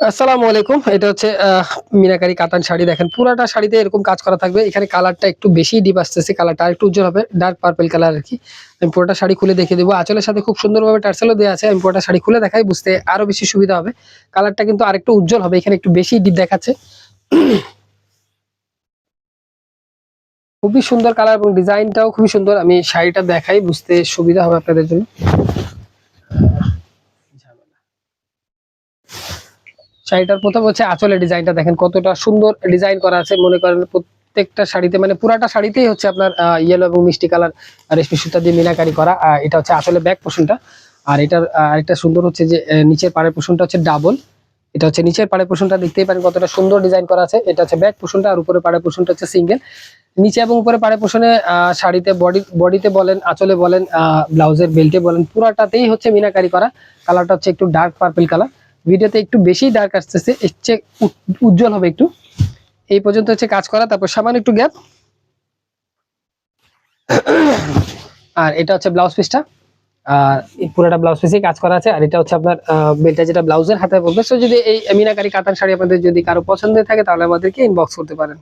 আসসালামু আলাইকুম। এটা হচ্ছে মিনাকারি কাতান শাড়ি। দেখেন, পুরাটা শাড়িতে এরকম কাজ করা থাকবে। এখানে কালারটা একটু বেশি ডিপ আসতেছে, কালারটা একটু উজ্জ্বল হবে। ডার্ক পার্পল কালার আর কি। আমি পুরোটা শাড়ি খুলে দেখিয়ে দেবো। আঁচলের সাথে খুব সুন্দরভাবে টার্সেলও দেওয়া আছে। আমি পুরোটা শাড়ি খুলে দেখাই, বুঝতে আরও বেশি সুবিধা হবে। কালারটা কিন্তু আরেকটু উজ্জ্বল হবে, এখানে একটু বেশি ডিপ দেখাচ্ছে। খুবই সুন্দর কালার এবং ডিজাইনটাও খুবই সুন্দর। আমি শাড়িটা দেখাই, বুঝতে সুবিধা হবে আপনাদের জন্য। শাড়িটার প্রথম হচ্ছে আঁচলের ডিজাইনটা দেখেন কতটা সুন্দর ডিজাইন করা আছে। মনে করেন প্রত্যেকটা শাড়িতে মানে পুরাটা শাড়িতেই হচ্ছে আপনার ইয়েলো এবং মিষ্টি কালার রেশমি সুতা দিয়ে মিনাকারি করা। এটা হচ্ছে আসলে ব্যাক পোষণটা আর এটার আরেকটা সুন্দর হচ্ছে যে নিচের পাড়ের পোষণটা হচ্ছে ডাবল এটা হচ্ছে নিচের পাড়ের পোষণটা দেখতেই পারেন কতটা সুন্দর ডিজাইন করা আছে। এটা হচ্ছে ব্যাক পোষণটা আর উপরে পাড়ের পোষণটা হচ্ছে সিঙ্গেল নিচে এবং উপরে পাড়ের পোষণে শাড়িতে বডি বডিতে বলেন, আঁচলে বলেন ব্লাউজের বেল্টে বলেন, পুরাটাতেই হচ্ছে মিনাকারি করা। কালারটা হচ্ছে একটু ডার্ক পার্পল কালার ভিডিওতে একটু বেশি ডার্ক আসতেছে, এর চেয়ে উজ্জ্বল হবে একটু। এই পর্যন্ত হচ্ছে কাজ করা, তারপর সামান্য একটু গ্যাপ আর এটা হচ্ছে ব্লাউজ পিসটা আর পুরোটা ব্লাউজ পিসেই কাজ করা আছে, আর এটা হচ্ছে আপনার বেলটা যেটা ব্লাউজের হাতে পড়বে। সো যদি এই মিনাকারি কাতান শাড়ি আপনাদের যদি কারও পছন্দ থাকে, তাহলে আমাদেরকে ইনবক্স করতে পারেন।